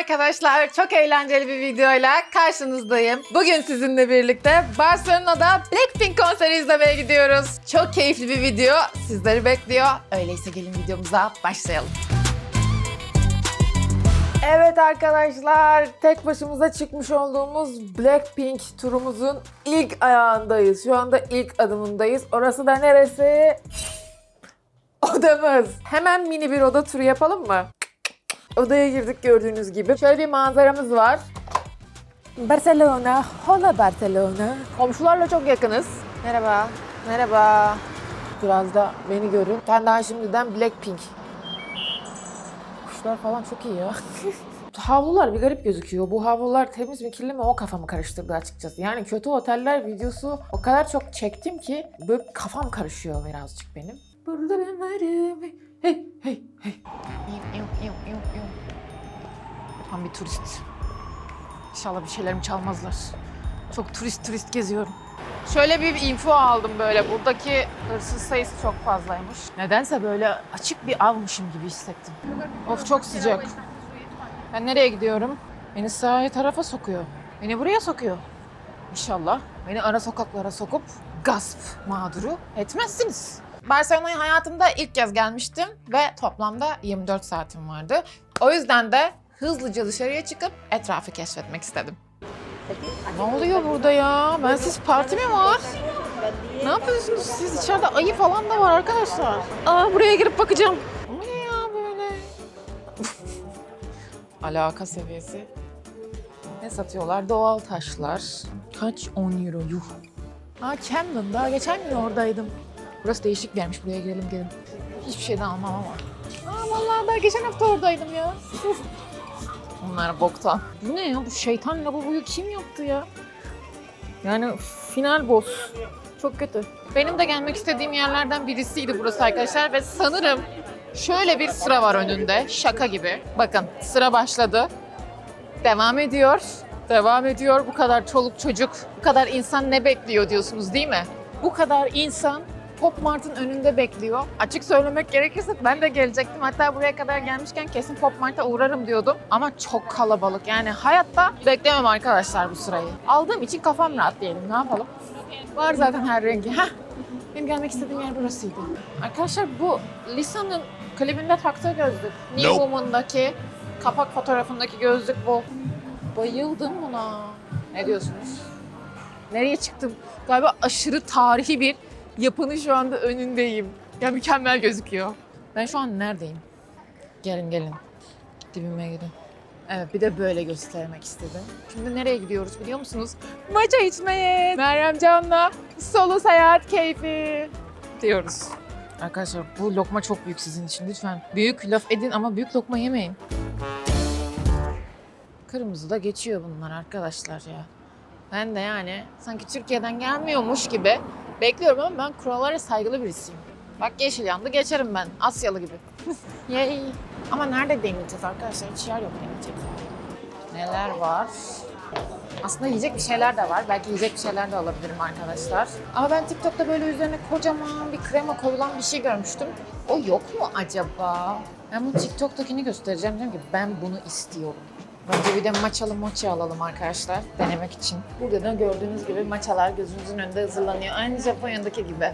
arkadaşlar. Çok eğlenceli bir videoyla karşınızdayım. Bugün sizinle birlikte Barcelona'da Blackpink konseri izlemeye gidiyoruz. Çok keyifli bir video sizleri bekliyor. Öyleyse gelin videomuza başlayalım. Evet arkadaşlar, tek başımıza çıkmış olduğumuz Blackpink turumuzun ilk ayağındayız. Şu anda ilk adımındayız. Orası da neresi? Odamız. Hemen mini bir oda turu yapalım mı? Odaya girdik gördüğünüz gibi. Şöyle bir manzaramız var. Barcelona, hola Barcelona. Komşularla çok yakınız. Merhaba, merhaba. Biraz da beni görün. Ben daha şimdiden Blackpink. Kuşlar falan çok iyi ya. Havlular bir garip gözüküyor. Bu havlular temiz mi kirli mi o kafamı karıştırdı açıkçası. Yani kötü oteller videosu o kadar çok çektim ki böyle kafam karışıyor birazcık benim. Burada ben varım. Hey hey hey. Tam bir turist. İnşallah bir şeylerimi çalmazlar. Çok turist turist geziyorum. Şöyle bir info aldım böyle. Buradaki hırsız sayısı çok fazlaymış. Nedense böyle açık bir avmışım gibi hissettim. Of çok sıcak. Ben nereye gidiyorum? Beni sağ tarafa sokuyor. Beni buraya sokuyor. İnşallah beni ara sokaklara sokup gasp mağduru etmezsiniz. Barcelona'ya hayatımda ilk kez gelmiştim ve toplamda 24 saatim vardı. O yüzden de hızlıca dışarıya çıkıp etrafı keşfetmek istedim. Ne oluyor burada ya? Ben siz parti mi var? Ne yapıyorsunuz siz? İçeride ayı falan da var arkadaşlar. Aa buraya girip bakacağım. Bu ne ya böyle? Alaka seviyesi. Ne satıyorlar? Doğal taşlar. Kaç? 10 euro. Yuh. Aa Camden. Daha geçen gün oradaydım. Burası değişik bir yermiş. Buraya girelim gelin. Hiçbir şeyden almam ama. Aa vallahi daha geçen hafta oradaydım ya. Bunlar boktan. Bu ne ya? Bu şeytan lavaboyu kim yaptı ya? Yani final boss. Çok kötü. Benim de gelmek istediğim yerlerden birisiydi burası arkadaşlar ve sanırım şöyle bir sıra var önünde. Şaka gibi. Bakın sıra başladı. Devam ediyor. Devam ediyor. Bu kadar çoluk çocuk, bu kadar insan ne bekliyor diyorsunuz değil mi? Bu kadar insan Pop Mart'ın önünde bekliyor. Açık söylemek gerekirse ben de gelecektim. Hatta buraya kadar gelmişken kesin Pop Mart'a uğrarım diyordum. Ama çok kalabalık. Yani hayatta beklemem arkadaşlar bu sırayı. Aldığım için kafam rahat diyelim. Ne yapalım? Var zaten her rengi. Heh. Benim gelmek istediğim yer burasıydı. Arkadaşlar bu Lisa'nın klibinde taktığı gözlük. New Nope. Woman'daki kapak fotoğrafındaki gözlük bu. Bayıldım buna. Ne diyorsunuz? Nereye çıktım? Galiba aşırı tarihi bir yapının şu anda önündeyim. Ya mükemmel gözüküyor. Ben şu an neredeyim? Gelin gelin. Dibime girin. Evet bir de böyle göstermek istedim. Şimdi nereye gidiyoruz biliyor musunuz? Maça içmeye. Meryem Can'la solo seyahat keyfi diyoruz. Arkadaşlar bu lokma çok büyük sizin için lütfen. Büyük laf edin ama büyük lokma yemeyin. Kırmızı da geçiyor bunlar arkadaşlar ya. Ben de yani sanki Türkiye'den gelmiyormuş gibi bekliyorum ama ben kurallara saygılı birisiyim. Bak yeşil yandı geçerim ben. Asyalı gibi. Yay. Ama nerede deneyeceğiz arkadaşlar? Hiç yer yok deneyecek. Neler var? Aslında yiyecek bir şeyler de var. Belki yiyecek bir şeyler de alabilirim arkadaşlar. Ama ben TikTok'ta böyle üzerine kocaman bir krema koyulan bir şey görmüştüm. O yok mu acaba? Ben bu TikTok'takini göstereceğim. Diyorum ki ben bunu istiyorum. Önce bir de maçalı mochi alalım arkadaşlar denemek için. Burada da gördüğünüz gibi maçalar gözünüzün önünde hazırlanıyor. Aynı Japonya'daki gibi.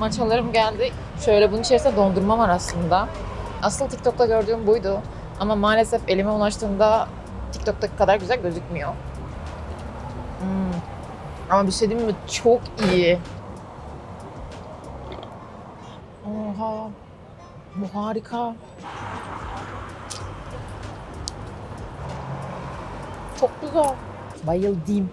Maçalarım geldi. Şöyle bunun içerisinde dondurma var aslında. Asıl TikTok'ta gördüğüm buydu. Ama maalesef elime ulaştığında TikTok'taki kadar güzel gözükmüyor. Hmm. Ama bir şey diyeyim mi? Çok iyi. Oha. Bu harika. Çok güzel. Bayıldım.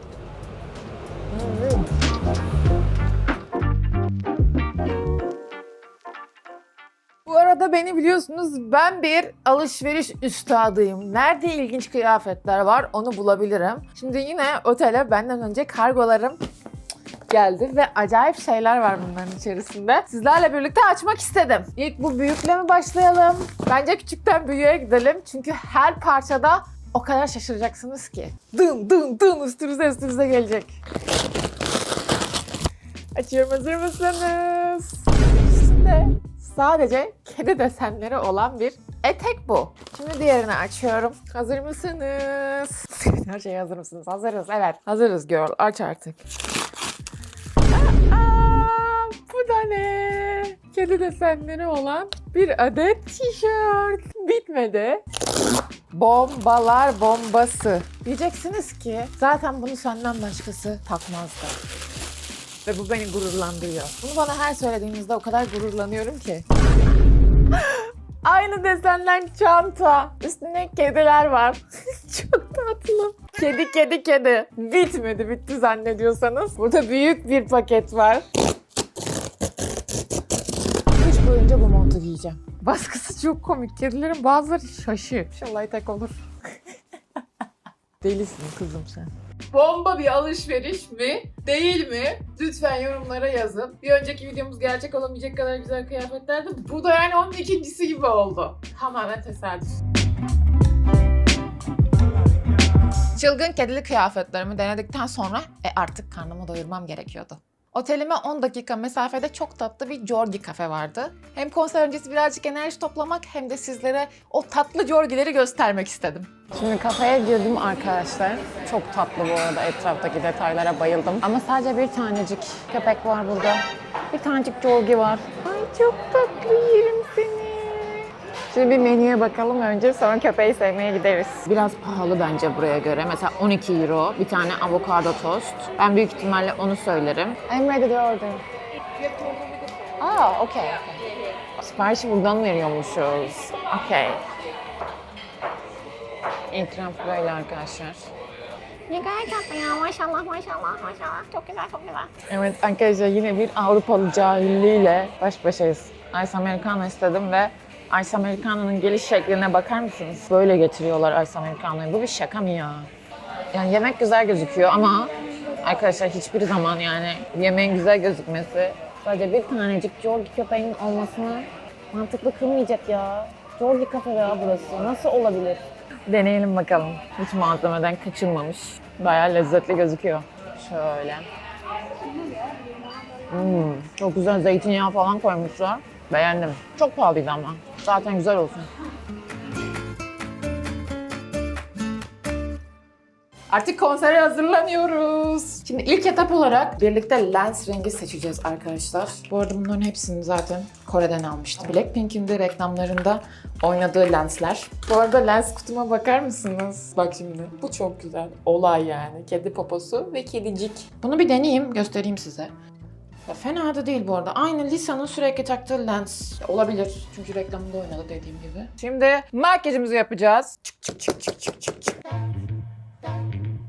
Bu arada beni biliyorsunuz ben bir alışveriş üstadıyım. Nerede ilginç kıyafetler var onu bulabilirim. Şimdi yine otele benden önce kargolarım geldi ve acayip şeyler var bunların içerisinde. Sizlerle birlikte açmak istedim. İlk bu büyükle mi başlayalım? Bence küçükten büyüğe gidelim. Çünkü her parçada o kadar şaşıracaksınız ki. Dın dın dın üstünüze üstünüze gelecek. Açıyorum hazır mısınız? İçinde sadece kedi desenleri olan bir Etek bu. Şimdi diğerini açıyorum. Hazır mısınız? Her şeye hazır mısınız? Hazırız evet. Hazırız girl. Aç artık. Aa, bu da ne? Kedi desenleri olan bir adet tişört. Bitmedi. Bombalar bombası. Diyeceksiniz ki zaten bunu senden başkası takmazdı. Ve bu beni gururlandırıyor. Bunu bana her söylediğinizde o kadar gururlanıyorum ki. Aynı desenden çanta. Üstüne kediler var. Çok tatlı. Kedi kedi kedi. Bitmedi bitti zannediyorsanız. Burada büyük bir paket var. Kış boyunca bu montu giyeceğim. Baskısı çok komik. Kedilerin bazıları şaşı. İnşallah tek olur. Delisin kızım sen. Bomba bir alışveriş mi? Değil mi? Lütfen yorumlara yazın. Bir önceki videomuz gerçek olamayacak kadar güzel kıyafetlerdi. Bu da yani onun ikincisi gibi oldu. Tamamen tesadüf. Çılgın kedili kıyafetlerimi denedikten sonra e artık karnımı doyurmam gerekiyordu. Otelime 10 dakika mesafede çok tatlı bir Jorgi kafe vardı. Hem konser öncesi birazcık enerji toplamak hem de sizlere o tatlı Jorgileri göstermek istedim. Şimdi kafeye girdim arkadaşlar. Çok tatlı bu arada etraftaki detaylara bayıldım. Ama sadece bir tanecik köpek var burada. Bir tanecik Jorgi var. Ay çok tatlı yerim seni. Şimdi bir menüye bakalım önce sonra köpeği sevmeye gideriz. Biraz pahalı bence buraya göre. Mesela 12 euro bir tane avokado tost. Ben büyük ihtimalle onu söylerim. I'm ready to order. Aa, okay. Siparişi buradan veriyormuşuz. Okay. İtiraf böyle arkadaşlar. Ne kadar tatlı ya maşallah maşallah maşallah çok güzel çok güzel. Evet arkadaşlar yine bir Avrupalı cahilliğiyle baş başayız. Ice Americano istedim ve Ice Americano'nun geliş şekline bakar mısınız? Böyle getiriyorlar Ice Americano'yu. Bu bir şaka mı ya? Yani yemek güzel gözüküyor ama arkadaşlar hiçbir zaman yani yemeğin güzel gözükmesi sadece bir tanecik Jorgi köpeğin olmasını mantıklı kılmayacak ya. Jorgi kafe ya burası. Nasıl olabilir? Deneyelim bakalım. Hiç malzemeden kaçınmamış. Bayağı lezzetli gözüküyor. Şöyle. Hmm, çok güzel zeytinyağı falan koymuşlar. Beğendim. Çok pahalıydı ama. Zaten güzel olsun. Artık konsere hazırlanıyoruz. Şimdi ilk etap olarak birlikte lens rengi seçeceğiz arkadaşlar. Bu arada bunların hepsini zaten Kore'den almıştım. Blackpink'in de reklamlarında oynadığı lensler. Bu arada lens kutuma bakar mısınız? Bak şimdi. Bu çok güzel. Olay yani. Kedi poposu ve kedicik. Bunu bir deneyeyim, göstereyim size. Ya fena da değil bu arada. Aynı Lisa'nın sürekli taktığı lens olabilir. Çünkü reklamında oynadı dediğim gibi. Şimdi makyajımızı yapacağız. Çık çık çık çık çık çık.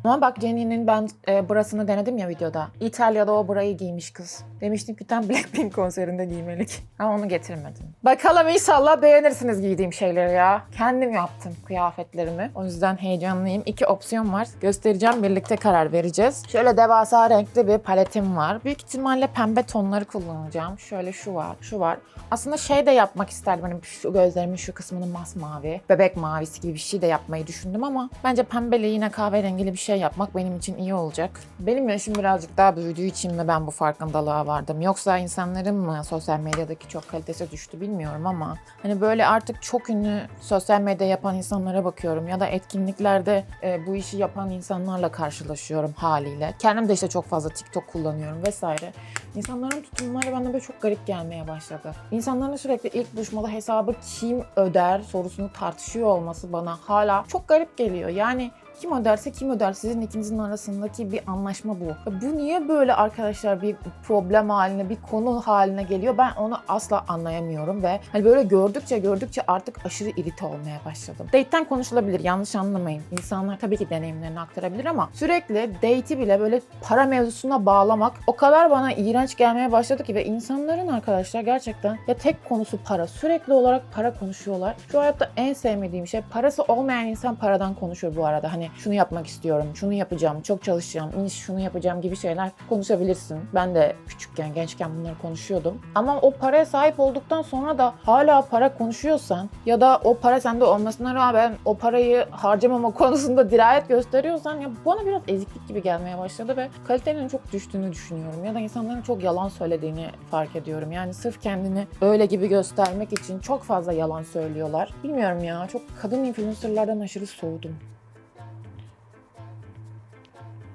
Ama bak Jennie'nin ben e, brasını denedim ya videoda. İtalya'da o brayı giymiş kız. Demiştim ki tam Blackpink konserinde giymelik. Ama onu getirmedim. Bakalım inşallah beğenirsiniz giydiğim şeyleri ya. Kendim yaptım kıyafetlerimi. O yüzden heyecanlıyım. İki opsiyon var. Göstereceğim birlikte karar vereceğiz. Şöyle devasa renkli bir paletim var. Büyük ihtimalle pembe tonları kullanacağım. Şöyle şu var, şu var. Aslında şey de yapmak isterdim. Hani şu gözlerimin şu kısmını masmavi, bebek mavisi gibi bir şey de yapmayı düşündüm ama bence pembeli yine kahverengili bir şey yapmak benim için iyi olacak. Benim yaşım birazcık daha büyüdüğü için mi ben bu farkındalığa vardım? Yoksa insanların mı sosyal medyadaki çok kalitesi düştü bilmiyorum ama hani böyle artık çok ünlü sosyal medya yapan insanlara bakıyorum ya da etkinliklerde e, bu işi yapan insanlarla karşılaşıyorum haliyle. Kendim de işte çok fazla TikTok kullanıyorum vesaire. İnsanların tutumları bana böyle çok garip gelmeye başladı. İnsanların sürekli ilk buluşmada hesabı kim öder sorusunu tartışıyor olması bana hala çok garip geliyor. Yani kim öderse kim öder sizin ikinizin arasındaki bir anlaşma bu. Ya Bu niye böyle arkadaşlar bir problem haline, bir konu haline geliyor? Ben onu asla anlayamıyorum ve hani böyle gördükçe gördükçe artık aşırı irite olmaya başladım. Date'ten konuşulabilir, yanlış anlamayın. İnsanlar tabii ki deneyimlerini aktarabilir ama sürekli date'i bile böyle para mevzusuna bağlamak o kadar bana iğrenç gelmeye başladı ki ve insanların arkadaşlar gerçekten ya tek konusu para. Sürekli olarak para konuşuyorlar. Şu hayatta en sevmediğim şey parası olmayan insan paradan konuşur bu arada. Hani şunu yapmak istiyorum, şunu yapacağım, çok çalışacağım, iniş şunu yapacağım gibi şeyler konuşabilirsin. Ben de küçükken, gençken bunları konuşuyordum. Ama o paraya sahip olduktan sonra da hala para konuşuyorsan ya da o para sende olmasına rağmen o parayı harcamama konusunda dirayet gösteriyorsan ya bana biraz eziklik gibi gelmeye başladı ve kalitenin çok düştüğünü düşünüyorum. Ya da insanların çok yalan söylediğini fark ediyorum. Yani sırf kendini öyle gibi göstermek için çok fazla yalan söylüyorlar. Bilmiyorum ya çok kadın influencerlardan aşırı soğudum.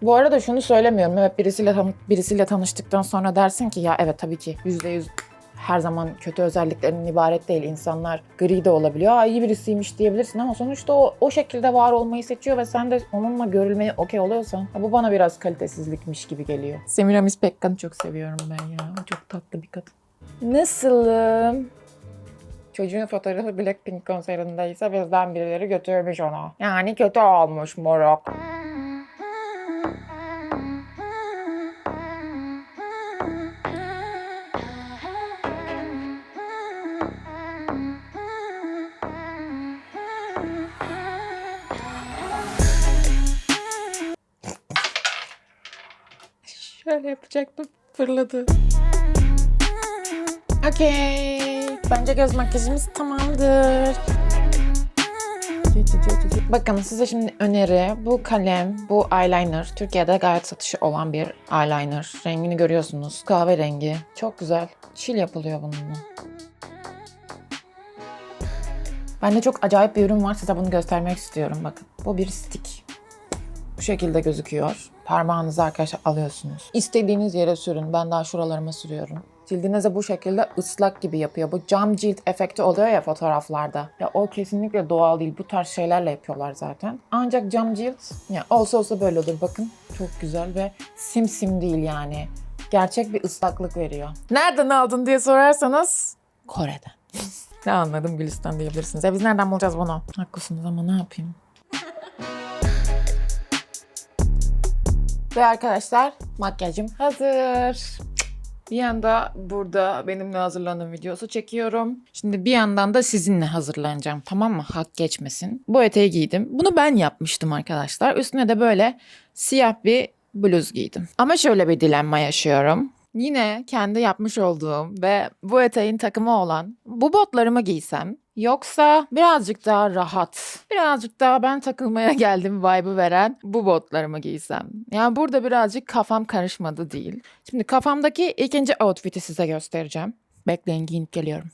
Bu arada şunu söylemiyorum. Evet birisiyle tan- birisiyle tanıştıktan sonra dersin ki ya evet tabii ki %100 her zaman kötü özelliklerinin ibaret değil. İnsanlar gri de olabiliyor. Aa iyi birisiymiş diyebilirsin ama sonuçta o, o şekilde var olmayı seçiyor ve sen de onunla görülmeye okey oluyorsan bu bana biraz kalitesizlikmiş gibi geliyor. Semiramis Pekkan'ı çok seviyorum ben ya. Çok tatlı bir kadın. Nasılım? Çocuğun fotoğrafı Blackpink konserindeyse bizden birileri götürmüş ona. Yani kötü olmuş moruk. Şöyle yapacaktım. Fırladı. Okey. Bence göz makyajımız tamamdır. Bakın size şimdi öneri. Bu kalem, bu eyeliner. Türkiye'de gayet satışı olan bir eyeliner. Rengini görüyorsunuz. Kahverengi. Çok güzel. Çil yapılıyor bununla. Bende çok acayip bir ürün var. Size bunu göstermek istiyorum. Bakın. Bu bir stick. Bu şekilde gözüküyor. Parmağınızı arkadaşlar alıyorsunuz. İstediğiniz yere sürün. Ben daha şuralarıma sürüyorum. Cildinize bu şekilde ıslak gibi yapıyor. Bu cam cilt efekti oluyor ya fotoğraflarda. Ya o kesinlikle doğal değil. Bu tarz şeylerle yapıyorlar zaten. Ancak cam cilt ya olsa olsa böyle olur. Bakın çok güzel ve simsim değil yani. Gerçek bir ıslaklık veriyor. Nereden aldın diye sorarsanız Kore'den. ne anladım Gülistan diyebilirsiniz. Ya biz nereden bulacağız bunu? Haklısınız ama ne yapayım? Ve arkadaşlar makyajım hazır. Bir yanda burada benimle hazırlandığım videosu çekiyorum. Şimdi bir yandan da sizinle hazırlanacağım tamam mı? Hak geçmesin. Bu eteği giydim. Bunu ben yapmıştım arkadaşlar. Üstüne de böyle siyah bir bluz giydim. Ama şöyle bir dilenma yaşıyorum. Yine kendi yapmış olduğum ve bu eteğin takımı olan bu botlarımı giysem yoksa birazcık daha rahat, birazcık daha ben takılmaya geldim vibe'ı veren bu botlarımı giysem. Yani burada birazcık kafam karışmadı değil. Şimdi kafamdaki ikinci outfit'i size göstereceğim. Bekleyin giyinip geliyorum.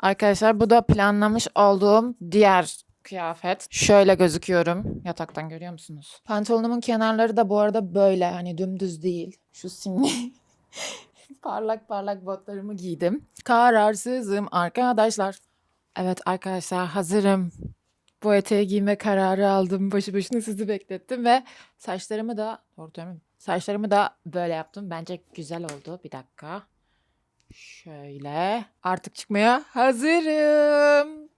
Arkadaşlar bu da planlamış olduğum diğer kıyafet. Şöyle gözüküyorum. Yataktan görüyor musunuz? Pantolonumun kenarları da bu arada böyle hani dümdüz değil. Şu simli parlak parlak botlarımı giydim. Kararsızım arkadaşlar. Evet arkadaşlar hazırım. Bu eteği giyme kararı aldım. Başı başına sizi beklettim ve saçlarımı da doğru değil? Saçlarımı da böyle yaptım. Bence güzel oldu. Bir dakika. Şöyle. Artık çıkmaya hazırım.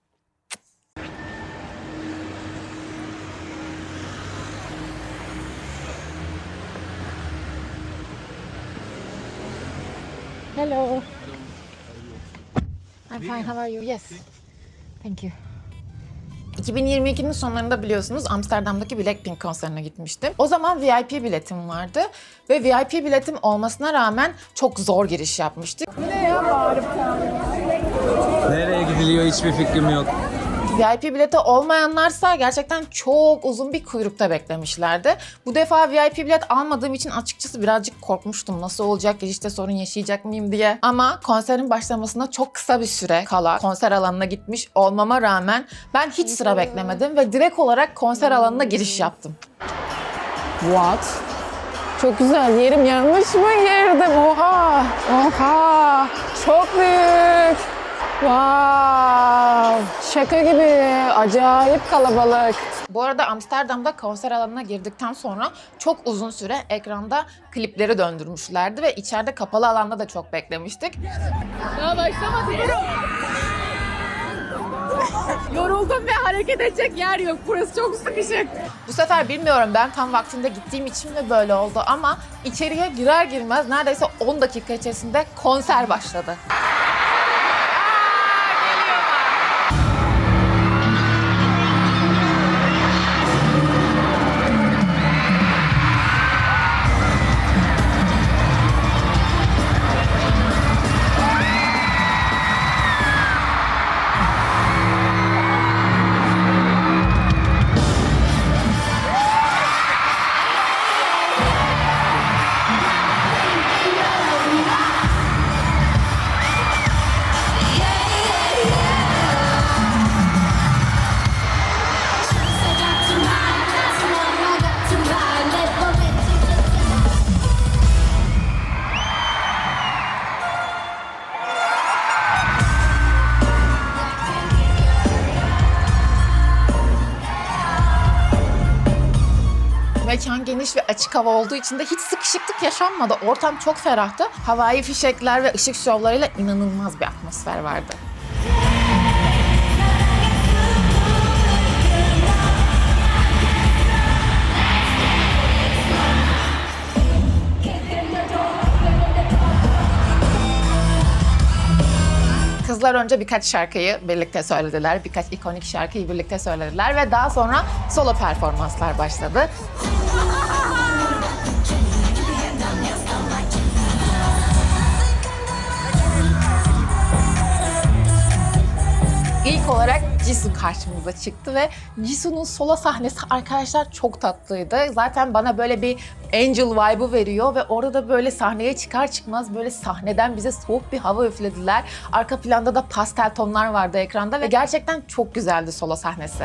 Hello. I'm fine. How are you? Yes. Thank you. 2022'nin sonlarında biliyorsunuz Amsterdam'daki Blackpink konserine gitmiştim. O zaman VIP biletim vardı ve VIP biletim olmasına rağmen çok zor giriş yapmıştık. Nereye gidiliyor hiçbir fikrim yok. VIP bileti olmayanlarsa gerçekten çok uzun bir kuyrukta beklemişlerdi. Bu defa VIP bilet almadığım için açıkçası birazcık korkmuştum. Nasıl olacak, girişte sorun yaşayacak mıyım diye. Ama konserin başlamasına çok kısa bir süre kala konser alanına gitmiş olmama rağmen ben hiç sıra beklemedim ve direkt olarak konser alanına giriş yaptım. What? Çok güzel. Yerim yanlış mı girdim? Oha! Oha! Çok büyük! Wow! Şaka gibi. Acayip kalabalık. Bu arada Amsterdam'da konser alanına girdikten sonra çok uzun süre ekranda klipleri döndürmüşlerdi ve içeride kapalı alanda da çok beklemiştik. Daha başlamadı. Yoruldum ve hareket edecek yer yok. Burası çok sıkışık. Bu sefer bilmiyorum ben tam vaktinde gittiğim için mi böyle oldu ama içeriye girer girmez neredeyse 10 dakika içerisinde konser başladı. Mekan geniş ve açık hava olduğu için de hiç sıkışıklık yaşanmadı. Ortam çok ferahtı. Havai fişekler ve ışık şovlarıyla inanılmaz bir atmosfer vardı. Kızlar önce birkaç şarkıyı birlikte söylediler. Birkaç ikonik şarkıyı birlikte söylediler ve daha sonra solo performanslar başladı. İlk olarak Jisoo karşımıza çıktı ve Jisoo'nun solo sahnesi arkadaşlar çok tatlıydı. Zaten bana böyle bir angel vibe'ı veriyor ve orada böyle sahneye çıkar çıkmaz böyle sahneden bize soğuk bir hava üflediler. Arka planda da pastel tonlar vardı ekranda ve gerçekten çok güzeldi solo sahnesi.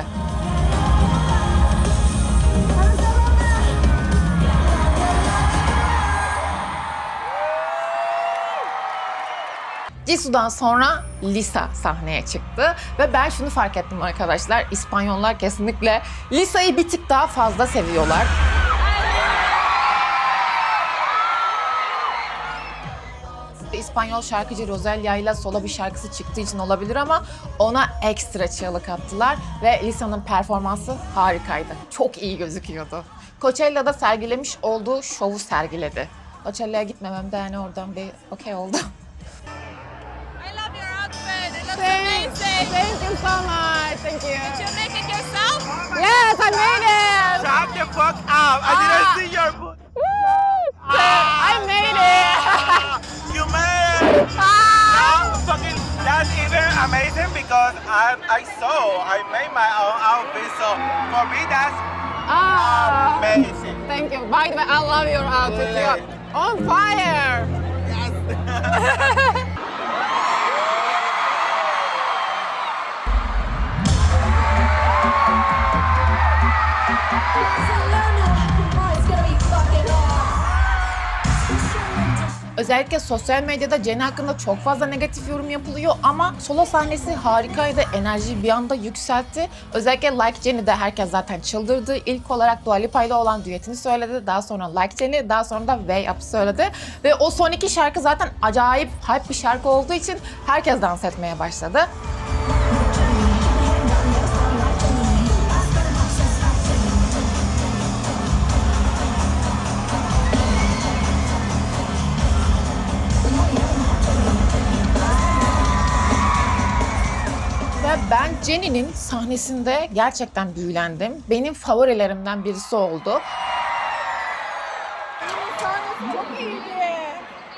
Jisoo'dan sonra Lisa sahneye çıktı ve ben şunu fark ettim arkadaşlar. İspanyollar kesinlikle Lisa'yı bir tık daha fazla seviyorlar. İspanyol şarkıcı Rosalia ile solo bir şarkısı çıktığı için olabilir ama ona ekstra çığlık attılar ve Lisa'nın performansı harikaydı. Çok iyi gözüküyordu. Coachella'da sergilemiş olduğu şovu sergiledi. Coachella'ya gitmemem de yani oradan bir okey oldu. Thank you so much. Thank you. Did you make it yourself? Yes, I made it. Shut the fuck up! I didn't see your boot. I made it. you made it! Ah, fucking, that's even amazing because I I saw I made my own outfit, so for me that's Ah, amazing. thank you. By the way, I love your outfit. You're on fire. Özellikle sosyal medyada Jenny hakkında çok fazla negatif yorum yapılıyor ama solo sahnesi harikaydı. Enerjiyi bir anda yükseltti. Özellikle Like Jenny'de herkes zaten çıldırdı. İlk olarak Dua Lipa ile olan düetini söyledi. Daha sonra Like Jenny, daha sonra da Way Up söyledi. Ve o son iki şarkı zaten acayip hype bir şarkı olduğu için herkes dans etmeye başladı. Jenny'nin sahnesinde gerçekten büyülendim. Benim favorilerimden birisi oldu. Çok iyiydi.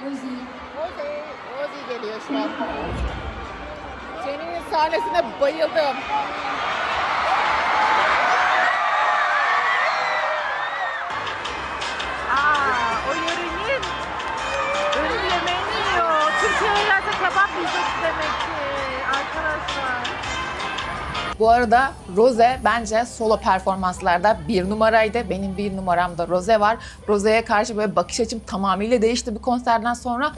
Rosie. Rosie geliyor şu an. Jenny'nin sahnesine bayıldım. Aa, o yörenin ürün yemeğini yiyor. Türkiye'ye gelse kebap yiyecek demek ki arkadaşlar. Bu arada Rose bence solo performanslarda bir numaraydı. Benim bir numaramda Rose var. Rose'ye karşı böyle bakış açım tamamıyla değişti bir konserden sonra.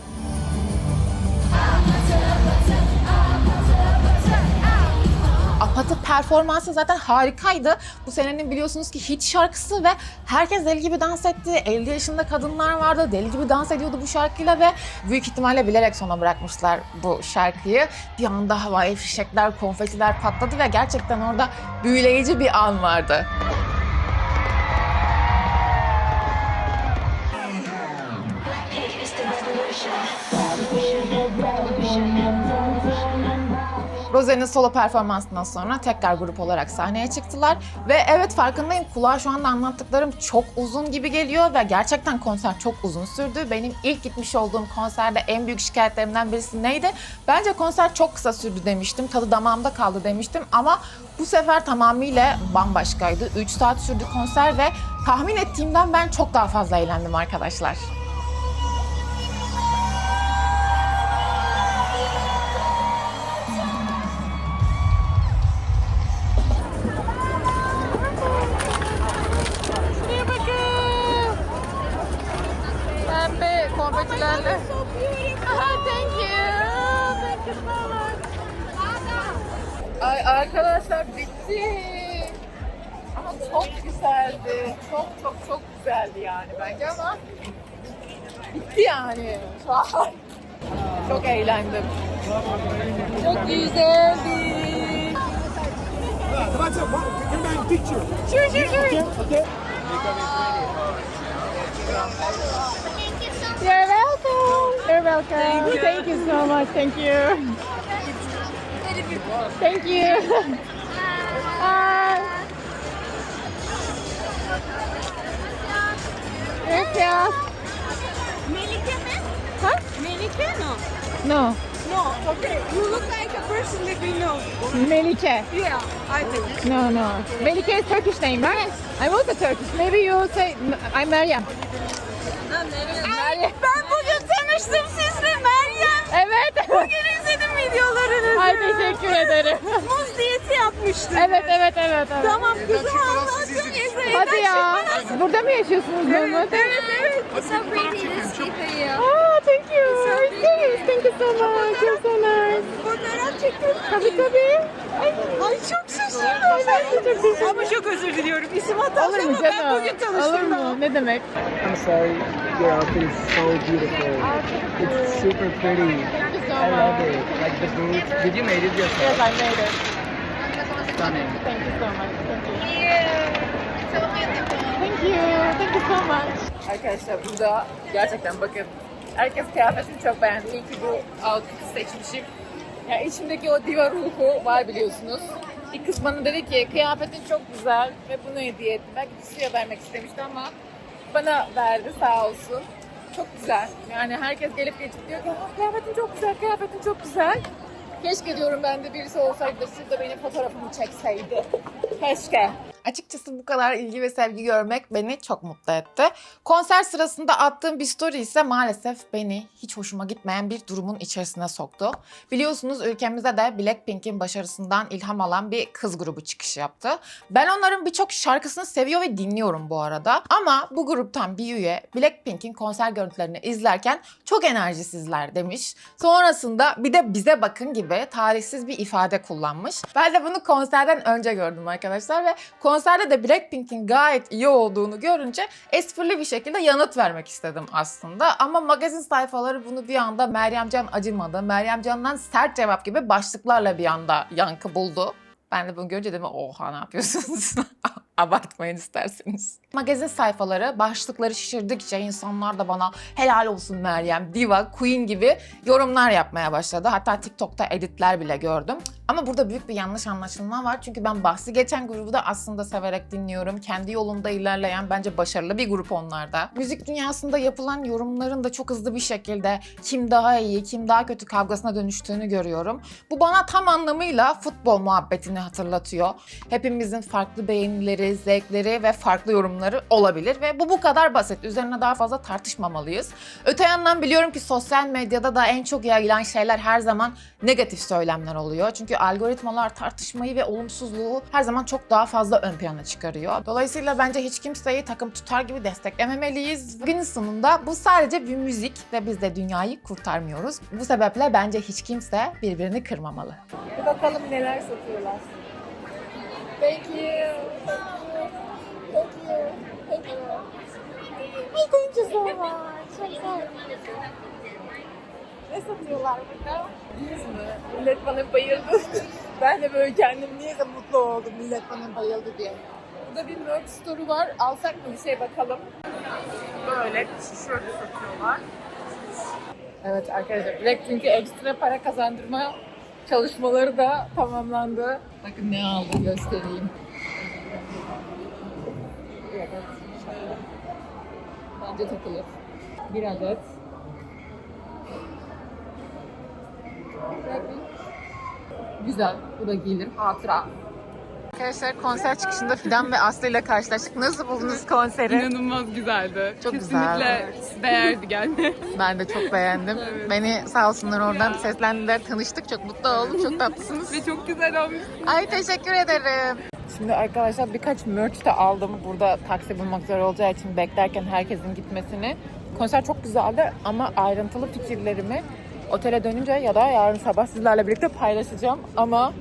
Apatı performansı zaten harikaydı. Bu senenin biliyorsunuz ki hit şarkısı ve herkes deli gibi dans etti. 50 yaşında kadınlar vardı. Deli gibi dans ediyordu bu şarkıyla ve büyük ihtimalle bilerek sona bırakmışlar bu şarkıyı. Bir anda havai fişekler, konfetiler patladı ve gerçekten orada büyüleyici bir an vardı. Rose'nin solo performansından sonra tekrar grup olarak sahneye çıktılar. Ve evet farkındayım kulağa şu anda anlattıklarım çok uzun gibi geliyor ve gerçekten konser çok uzun sürdü. Benim ilk gitmiş olduğum konserde en büyük şikayetlerimden birisi neydi? Bence konser çok kısa sürdü demiştim. Tadı damağımda kaldı demiştim ama bu sefer tamamıyla bambaşkaydı. 3 saat sürdü konser ve tahmin ettiğimden ben çok daha fazla eğlendim arkadaşlar. Eğlendim. Çok güzeldi. Sure, sure, sure. You're welcome. You're welcome. Thank you, so much. Thank you. Thank you. Bye. Gracias. Melike mi? Huh? Melike no. No. No, okay. You look like a person that we know. Melike. Yeah, I think. No, no. Melike is Turkish name, right? I'm also Turkish. Maybe you say I'm Meryem. Meryem. Ben bugün tanıştım sizle Meryem. Evet. Bugün izledim videolarınızı. Ay teşekkür ederim. Muz diyeti yapmıştım. Evet, evet, evet. evet. Tamam kızım anlattım. Hadi ya. Burada mı yaşıyorsunuz Mehmet? Evet evet. So pretty to speak to you. Thank you. Serious. Thank you so much. You're so nice. Fotoğraf çekin. Tabii tabii. Ay, Ay çok şaşırdım. Ay, ben de çok teşekkür Ama çok özür diliyorum. İsim hatası Olur ama ben bugün Olur tanıştım da. mu? Ne demek? I'm sorry, your outfit is so beautiful. It's super pretty. Thank you so I love much. it. Like the boots. Did you made it yourself? Yes, I made it. Stunning. Thank you so much. Thank you. Thank you. Thank you so much. Arkadaşlar burada gerçekten bakın herkes kıyafetini çok beğendi. İyi ki bu outfit'i seçmişim. Ya içimdeki o diva ruhu var biliyorsunuz. Bir kız bana dedi ki kıyafetin çok güzel ve bunu hediye ettim. Belki Suya vermek istemişti ama bana verdi sağ olsun. Çok güzel. Yani herkes gelip geçip diyor ki "Ah, kıyafetin çok güzel, kıyafetin çok güzel. Keşke diyorum ben de birisi olsaydı da şurada benim fotoğrafımı çekseydi. Keşke. Açıkçası bu kadar ilgi ve sevgi görmek beni çok mutlu etti. Konser sırasında attığım bir story ise maalesef beni hiç hoşuma gitmeyen bir durumun içerisine soktu. Biliyorsunuz ülkemizde de Blackpink'in başarısından ilham alan bir kız grubu çıkış yaptı. Ben onların birçok şarkısını seviyor ve dinliyorum bu arada. Ama bu gruptan bir üye Blackpink'in konser görüntülerini izlerken çok enerjisizler demiş. Sonrasında bir de bize bakın gibi tarihsiz bir ifade kullanmış. Ben de bunu konserden önce gördüm arkadaşlar ve konserde de Blackpink'in gayet iyi olduğunu görünce esprili bir şekilde yanıt vermek istedim aslında. Ama magazin sayfaları bunu bir anda Meryemcan acımadı, Meryemcan'dan sert cevap gibi başlıklarla bir anda yankı buldu. Ben de bunu görünce dedim oha ne yapıyorsunuz? Abartmayın isterseniz. Magazin sayfaları başlıkları şişirdikçe insanlar da bana helal olsun Meryem, diva, queen gibi yorumlar yapmaya başladı. Hatta TikTok'ta editler bile gördüm. Ama burada büyük bir yanlış anlaşılma var. Çünkü ben bahsi geçen grubu da aslında severek dinliyorum. Kendi yolunda ilerleyen bence başarılı bir grup onlarda. Müzik dünyasında yapılan yorumların da çok hızlı bir şekilde kim daha iyi, kim daha kötü kavgasına dönüştüğünü görüyorum. Bu bana tam anlamıyla futbol muhabbetini hatırlatıyor. Hepimizin farklı beğenileri, zevkleri ve farklı yorumları olabilir ve bu bu kadar basit. Üzerine daha fazla tartışmamalıyız. Öte yandan biliyorum ki sosyal medyada da en çok yayılan şeyler her zaman negatif söylemler oluyor. Çünkü algoritmalar tartışmayı ve olumsuzluğu her zaman çok daha fazla ön plana çıkarıyor. Dolayısıyla bence hiç kimseyi takım tutar gibi desteklememeliyiz. Günün sonunda bu sadece bir müzik ve biz de dünyayı kurtarmıyoruz. Bu sebeple bence hiç kimse birbirini kırmamalı. Bir bakalım neler satıyorlar. Thank you. Thank you. Thank you. Ay, thank you so much. Çok sağ. Ne satıyorlar burada? Yüz mü? Millet bana bayıldı. ben de böyle kendim niye de mutlu oldum millet bana bayıldı diye. Burada bir merch store'u var. Alsak mı bir şey bakalım. Böyle tişört satıyorlar. Evet arkadaşlar Blackpink'e ekstra para kazandırma çalışmaları da tamamlandı. Bakın ne aldım göstereyim. Bir adet şapka. Bence takılır. Bir adet. Güzel. Bu da giyilir. Hatıra. Arkadaşlar konser çıkışında Fidan ve Aslı ile karşılaştık. Nasıl buldunuz konseri? İnanılmaz güzeldi. Çok Kesinlikle değerdi gelme. Ben de çok beğendim. Beni sağ olsunlar oradan seslendiler, tanıştık. Çok mutlu oldum. Çok tatlısınız. Ve çok güzel olmuş. Ay teşekkür ederim. Şimdi arkadaşlar birkaç merch de aldım. Burada taksi bulmak zor olacağı için beklerken herkesin gitmesini. Konser çok güzeldi ama ayrıntılı fikirlerimi otele dönünce ya da yarın sabah sizlerle birlikte paylaşacağım. Ama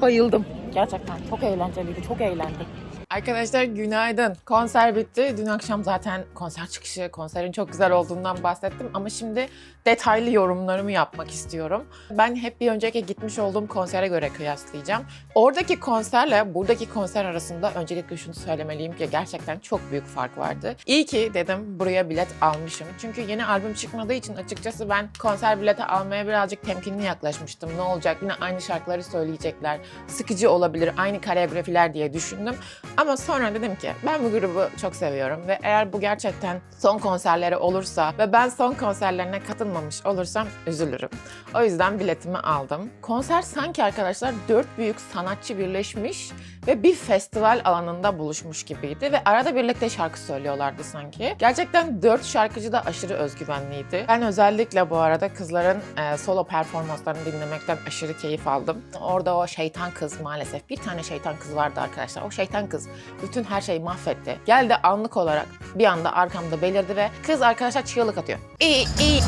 bayıldım. Gerçekten çok eğlenceliydi, çok eğlendim. Arkadaşlar günaydın. Konser bitti. Dün akşam zaten konser çıkışı, konserin çok güzel olduğundan bahsettim ama şimdi detaylı yorumlarımı yapmak istiyorum. Ben hep bir önceki gitmiş olduğum konsere göre kıyaslayacağım. Oradaki konserle buradaki konser arasında öncelikle şunu söylemeliyim ki gerçekten çok büyük fark vardı. İyi ki dedim buraya bilet almışım. Çünkü yeni albüm çıkmadığı için açıkçası ben konser bileti almaya birazcık temkinli yaklaşmıştım. Ne olacak yine aynı şarkıları söyleyecekler. Sıkıcı olabilir aynı koreografiler diye düşündüm. Ama sonra dedim ki ben bu grubu çok seviyorum ve eğer bu gerçekten son konserleri olursa ve ben son konserlerine katılmamış olursam üzülürüm. O yüzden biletimi aldım. Konser sanki arkadaşlar dört büyük sanatçı birleşmiş ve bir festival alanında buluşmuş gibiydi ve arada birlikte şarkı söylüyorlardı sanki. Gerçekten dört şarkıcı da aşırı özgüvenliydi. Ben özellikle bu arada kızların e, solo performanslarını dinlemekten aşırı keyif aldım. Orada o şeytan kız maalesef bir tane şeytan kız vardı arkadaşlar. O şeytan kız bütün her şeyi mahvetti. Geldi anlık olarak bir anda arkamda belirdi ve kız arkadaşlar çığlık atıyor. İyi iyi.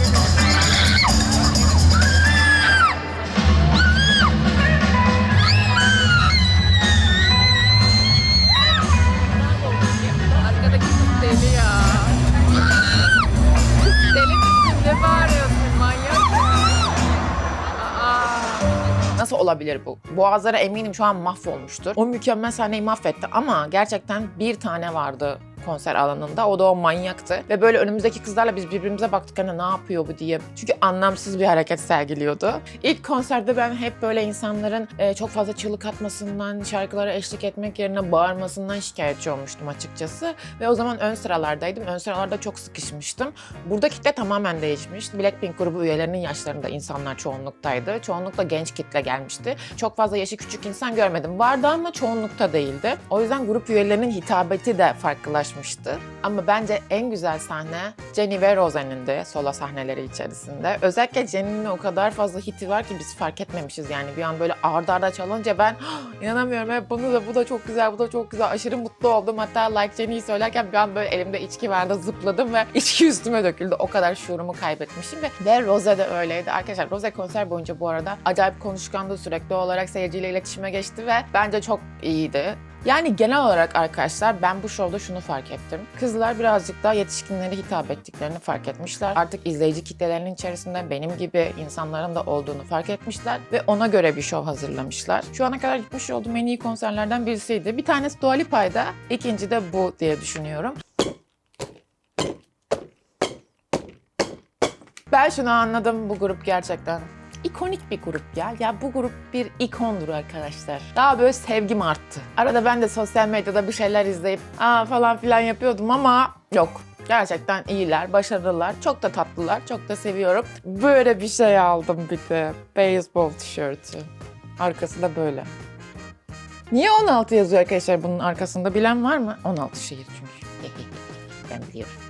Olabilir bu? Boğazları eminim şu an mahvolmuştur. O mükemmel sahneyi mahvetti ama gerçekten bir tane vardı konser alanında. O da o manyaktı. Ve böyle önümüzdeki kızlarla biz birbirimize baktık hani ne yapıyor bu diye. Çünkü anlamsız bir hareket sergiliyordu. İlk konserde ben hep böyle insanların e, çok fazla çığlık atmasından, şarkılara eşlik etmek yerine bağırmasından şikayetçi olmuştum açıkçası. Ve o zaman ön sıralardaydım. Ön sıralarda çok sıkışmıştım. Burada kitle tamamen değişmiş. Blackpink grubu üyelerinin yaşlarında insanlar çoğunluktaydı. Çoğunlukla genç kitle gelmişti. Çok fazla yaşı küçük insan görmedim. Vardı ama çoğunlukta değildi. O yüzden grup üyelerinin hitabeti de farklılaşmıştı. Ama bence en güzel sahne Jenny ve Rose'nin de solo sahneleri içerisinde. Özellikle Jenny'nin o kadar fazla hiti var ki biz fark etmemişiz yani. Bir an böyle arda arda çalınca ben "Ah, inanamıyorum hep bunu da bu da çok güzel bu da çok güzel aşırı mutlu oldum. Hatta Like Jenny'yi söylerken bir an böyle elimde içki vardı zıpladım ve içki üstüme döküldü. O kadar şuurumu kaybetmişim ve, ve Rose de öyleydi. Arkadaşlar Rose konser boyunca bu arada acayip konuşkandı sürekli olarak seyirciyle iletişime geçti ve bence çok iyiydi. Yani genel olarak arkadaşlar ben bu şovda şunu fark ettim. Kızlar birazcık daha yetişkinlere hitap ettiklerini fark etmişler. Artık izleyici kitlelerinin içerisinde benim gibi insanların da olduğunu fark etmişler ve ona göre bir şov hazırlamışlar. Şu ana kadar gitmiş olduğum en iyi konserlerden birisiydi. Bir tanesi Dua Lipa'ydı, ikinci de bu diye düşünüyorum. Ben şunu anladım bu grup gerçekten ikonik bir grup ya. Ya bu grup bir ikondur arkadaşlar. Daha böyle sevgim arttı. Arada ben de sosyal medyada bir şeyler izleyip aa falan filan yapıyordum ama yok. Gerçekten iyiler, başarılılar. Çok da tatlılar, çok da seviyorum. Böyle bir şey aldım bir de. Beyzbol tişörtü. Arkası da böyle. Niye 16 yazıyor arkadaşlar bunun arkasında bilen var mı? 16 şehir çünkü. ben biliyorum.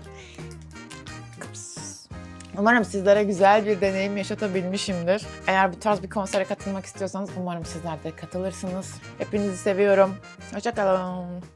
Umarım sizlere güzel bir deneyim yaşatabilmişimdir. Eğer bu tarz bir konsere katılmak istiyorsanız umarım sizler de katılırsınız. Hepinizi seviyorum. Hoşçakalın.